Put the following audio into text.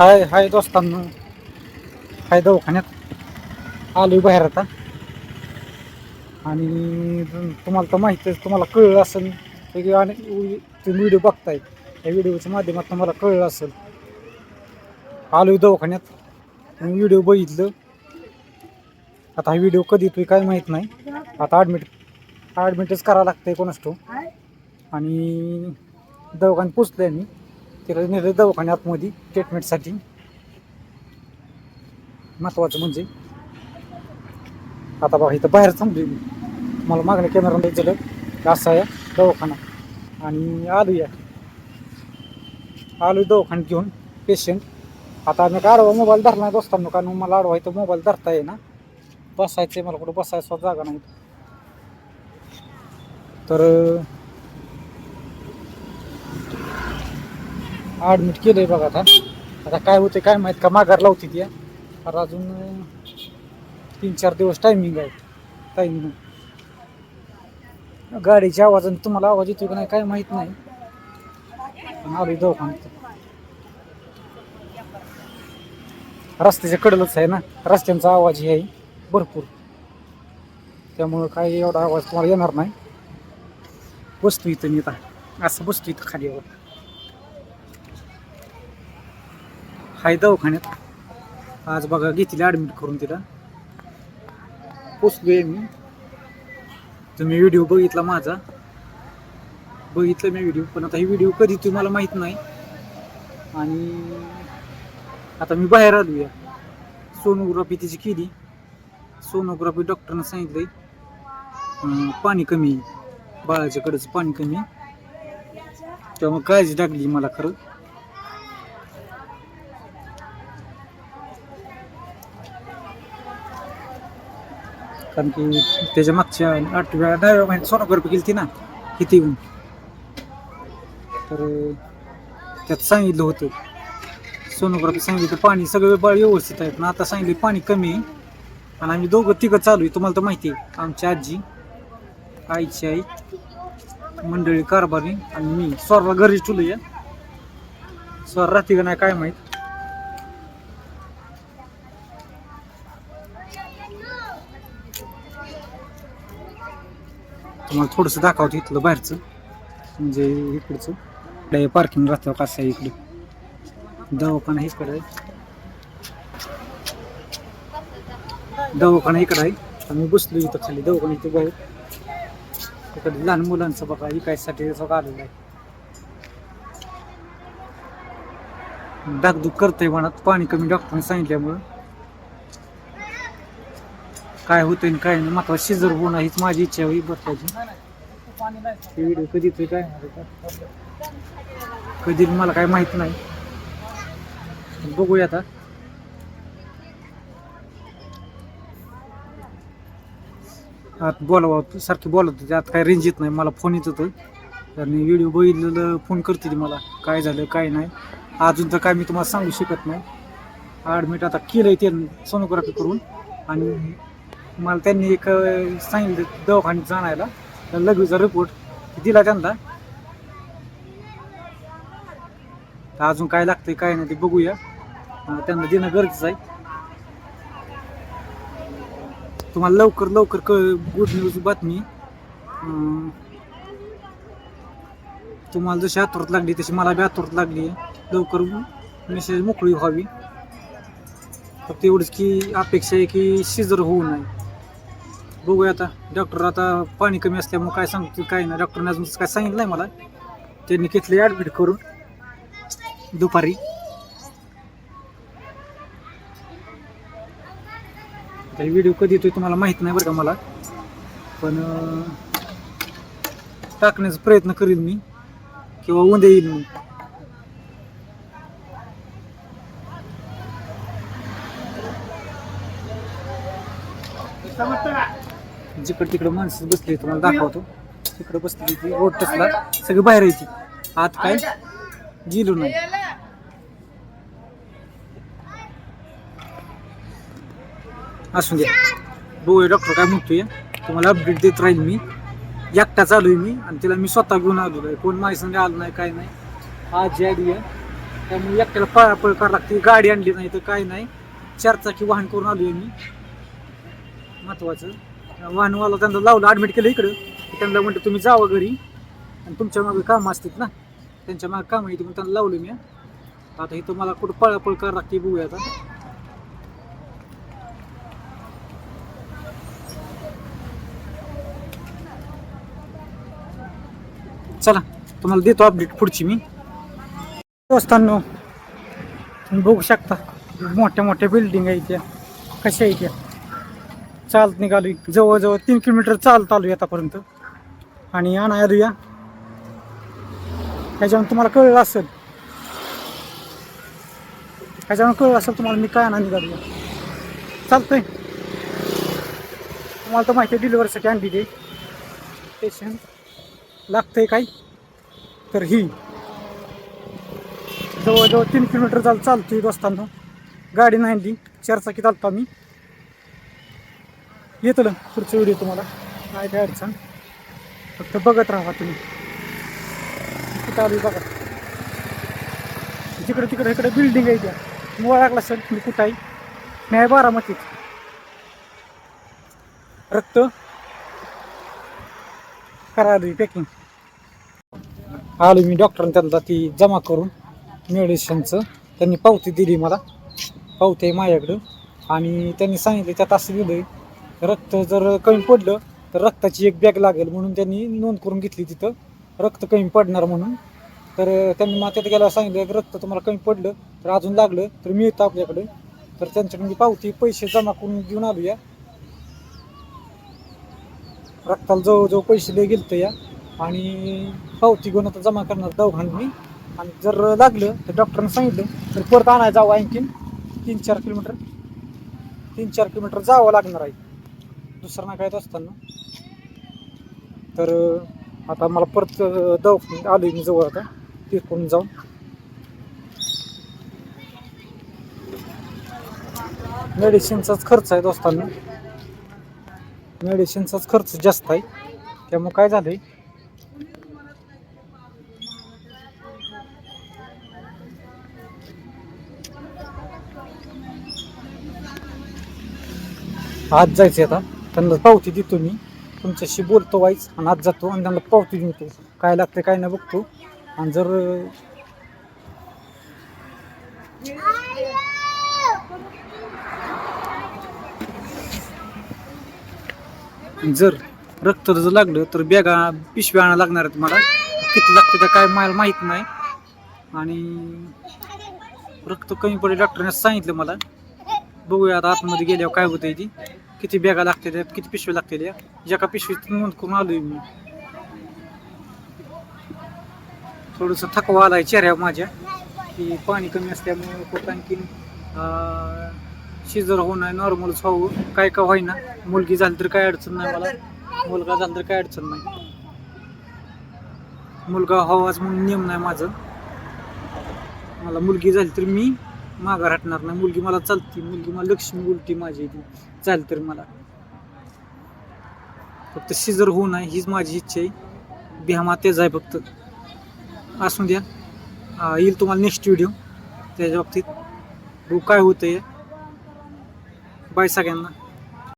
हाय हाय दोस्तांनो. हाय दवाखान्यात. आलोय बाहेर आता. आणि तुम्हाला तर माहितीच आहे तुम्हाला कळलं असेल. आणि तुम्ही व्हिडिओ बघताय. या व्हिडिओच्या माध्यमात तुम्हाला कळलं असेल. आलो दवाखान्यात. मी व्हिडिओ बघितलं. आता हा व्हिडिओ कधी तुम्ही काय माहीत नाही. आता ॲडमिट ॲडमिटच करावं लागतंय कोणास ठो आणि दवाखान्यात पोचलोय मी. तिला नेलं दवाखान्यात आतमध्ये ट्रीटमेंटसाठी महत्वाचं म्हणजे. आता बघा इथं बाहेर थांबली मी. मला मागण्या कॅमेरा द्यायचं की असा आहे दवाखाना. आणि आलो या आलो दवाखान्यात घेऊन पेशंट आता मी काय आडवा मोबाईल धरला नाही दोस्तांनो कारण मला आडवा इथं मोबाईल धरता येईना. बसायचं आहे मला कुठं बसायचं जागा नाही. तर ॲडमिट केलं आहे बघा आता. आता काय होते काय माहीत का माघार लावते ती तर अजून तीन चार दिवस टायमिंग आहे टायमिंग गाडीच्या आवाजाने तुम्हाला आवाज येतो का नाही काय माहीत नाही. पण आलो दवाखान्यात. रस्त्याच्या कडलच आहे ना रस्त्यांचा आवाज हे आहे भरपूर. त्यामुळं काय एवढा आवाज तुम्हाला येणार नाही. बसतो इथं मी आता असं बसतो इथं खाली हाय दवाखान्यात. आज बघा घेतली ॲडमिट करून तिला. पोचलोय मी. तुम्ही व्हिडिओ बघितला माझा? बघितलं मी व्हिडिओ पण आता ही व्हिडिओ कधी तुम्हाला माहीत नाही. आणि आता मी बाहेर आलो या सोनोग्राफी तिची केली. सोनोग्राफी डॉक्टरनं सांगितलंय पाणी कमी बाळाच्याकडचं पाणी कमी आहे. त्यामुळे काळजी लागली मला खरं. कारण की त्याच्या मागच्या आठव्या दहाव्या महिन्यात सोनोग्राफी केली ती ना किती येऊन. तर त्यात सांगितलं होतं. सोनोग्राफी सांगितलं तर पाणी सगळं बाळ व्यवस्थित आहेत पण आता सांगितलं पाणी कमी आहे. आणि आम्ही दोघं तिघं चालू आहे तुम्हाला तर माहिती आहे आमची आजी आईची आई मंडळी कारभारी आणि मी. स्वरला घरी ठुलूया स्वर राहते का नाही काय माहीत. तुम्हाला थोडंसं दाखवतो इथलं बाहेरचं. म्हणजे इकडचं. इकडे पार्किंग राहतं कसं आहे इकडे. दवाखाना इकडे आहे. दवाखाना इकडे आहे. आम्ही बसलो इथं खाली. दवाखाना इथं बाहेर इकडे लहान मुलांचं बघा विकायसाठी सगळं आलेलं आहे. डागदूक करतंय मनात पाणी कमी डॉक्टरने सांगितल्यामुळं. काय होतंय आणि काय नाही. मात्र शिजर होणं हीच माझी इच्छा होई बसल्याची. व्हिडिओ कधी येतोय काय? कधी मला काय माहीत नाही. बघूया आता. आत बोलावं सारखी बोलत होते. आता काय रेंज येत नाही. मला फोन येत होतं. आणि व्हिडिओ बघितलेलं फोन करते मला. काय झालं काय नाही. अजून तर काय मी तुम्हाला सांगू शकत नाही. ॲडमिट आता केलं आहे ते सोनोग्राफी करून. आणि मला त्यांनी एक अं, सांगितलं दवाखान्यात जाणायला. तर रिपोर्ट दिला त्यांना. तर अजून काय लागतंय काय नाही ते बघूया. अं, त्यांना देणं गरजेचं आहे. तुम्हाला लवकर लवकर कळ गुड न्यूज बातमी. अं, तुम्हाला जशी आतुरत लागली तशी मला बी आतुरत लागली. लवकर मेसेज मोकळी व्हावी. फक्त एवढीच की अपेक्षा आहे की शिजर होऊ नये. बघूया आता. डॉक्टर आता पाणी कमी असल्यामुळे काय सांगतील काय नाही डॉक्टरने अजून काय सांगितलं नाही मला. त्यांनी घेतले ॲडमिट करून. दुपारी. काही व्हिडिओ कधी येतोय तुम्हाला माहीत नाही बरं का मला. पण टाकण्याचा प्रयत्न करीन मी. किंवा उद्या येईल मी. जिकडे तिकडे माणसं बसली तुम्हाला दाखवतो. तिकडे बसली ती रोड टचला सगळी बाहेर येते आत काय? गेलो नाही. असू द्या. डोळे डॉक्टर काय म्हणतोय? तुम्हाला अपडेट देत राहील मी. एकटा चालू आहे मी आणि तिला मी स्वतः घेऊन आलो आहे. कोण माझ्या संग आलं नाही काय नाही. आज आली आहे त्यामुळे एकट्याला पळापळ करावं लागते. गाडी आणली नाही तर काय नाही. चारचाकी वाहन करून आलो आहे मी. महत्वाचं. वाहनवाला त्यांना लावलं ॲडमिट केलं इकडं. त्यांना म्हणलं तुम्ही जावं घरी. आणि तुमच्या मागे कामं असतात ना. त्यांच्या मागे कामं येते मग त्यांना लावलं मी. आता इथं मला कुठं पळापळ करावं लागते बघूया आता. चला तुम्हाला देतो अपडेट पुढची मी. असताना तुम्ही बघू शकता मोठ्या मोठ्या बिल्डिंग आहे त्या. कशा आहे त्या? चालत निघाली. जवळजवळ तीन किलोमीटर चालत आलो आतापर्यंत. आणि आणा या ह्याच्यावर तुम्हाला कळलं असेल. ह्याच्यावर कळलं असेल तुम्हाला मी काय आणा निघालो. चालतंय. तुम्हाला तर माहिती आहे डिलिव्हरीसाठी आणली ते. पेशंट लागतंय काय तर ही. जवळजवळ तीन किलोमीटर चाल चालतोय असताना गाडी नाही आणली. चारचाकी चालतो आम्ही. येतो ना पुढचा व्हिडिओ तुम्हाला. काय काय अडचण? फक्त बघत राहा तुम्ही. कुठं आली बघा. जिकडे तिकडे इकडे बिल्डिंग आहे त्या. तुम्ही लागला सर तुम्ही कुठं आहे मी आहे बारामतीत. रक्त करा पॅकिंग आलो मी डॉक्टरांनी त्यांना ती जमा करून मेडिसिनचं त्यांनी पावती दिली मला. पावती आहे माझ्याकडं. आणि त्यांनी सांगितलं त्यात असं दिलं रक्त जर कमी पडलं तर रक्ताची एक बॅग लागेल म्हणून त्यांनी नोंद करून घेतली तिथं. रक्त कमी पडणार म्हणून. तर त्यांनी मात्यात गेल्यावर सांगितलं की रक्त तुम्हाला कमी पडलं तर अजून लागलं तर मिळतं आपल्याकडे. तर त्यांच्याकडे पावती पैसे जमा करून घेऊन आलो या रक्ताला जवळजवळ पैसे लय गेलतं या. आणि पावती घेऊन आता जमा करणार दवाखान्यात मी आणि जर लागलं तर डॉक्टरनं सांगितलं तर परत आणायला जावं आणखीन. तीन चार किलोमीटर. तीन चार किलोमीटर जावं लागणार आहे. दुसरं ना काय असताना तर आता मला परत दवाखान्यात आलो मी जवळ आता. तिकडून जाऊन. मेडिसिनचाच खर्च आहे दोस्तांना. मेडिसिनचाच खर्च जास्त आहे. त्यामुळे काय झालंय? आज जायचं आता. त्यांना पावती देतो मी. तुमच्याशी बोलतो वाईच आणि आज जातो आणि त्यांना पावती देतो. काय लागते काय नाही बघतो. आणि जर जर रक्त जर लागलं तर बॅगा पिशव्या आणायला लागणार आहेत मला. किती लागते का काय मला माहीत नाही. आणि रक्त कमी पडेल डॉक्टरने सांगितलं मला. बघूया आता आतमध्ये गेल्यावर काय होतंय ती. किती बॅगा लागतील किती पिशव्या लागते त्या एका पिशवीत नोंद करून आलोय मी. थोडंसं थकवा आलाय चेहऱ्यावर माझ्या की पाणी कमी असल्यामुळे खूप आणखीन शिजर होऊ नये नॉर्मलच व्हावं काय का होईना. मुलगी झाली तर काय अडचण नाही मला. मुलगा झाला तर काय अडचण नाही. मुलगा हवाच म्हणून नियम नाही माझं. मला मुलगी झाली तर मी माघार हटणार नाही. मुलगी मला चालती. मुलगी मला लक्ष्मी उलटी माझी ती. चालली तर मला. फक्त शिजर होऊ नये हीच माझी इच्छा आहे. बिहामा तेच आहे फक्त. असू द्या. येईल तुम्हाला नेक्स्ट व्हिडिओ त्याच्या बाबतीत. बघू काय होतं आहे बाय सगळ्यांना.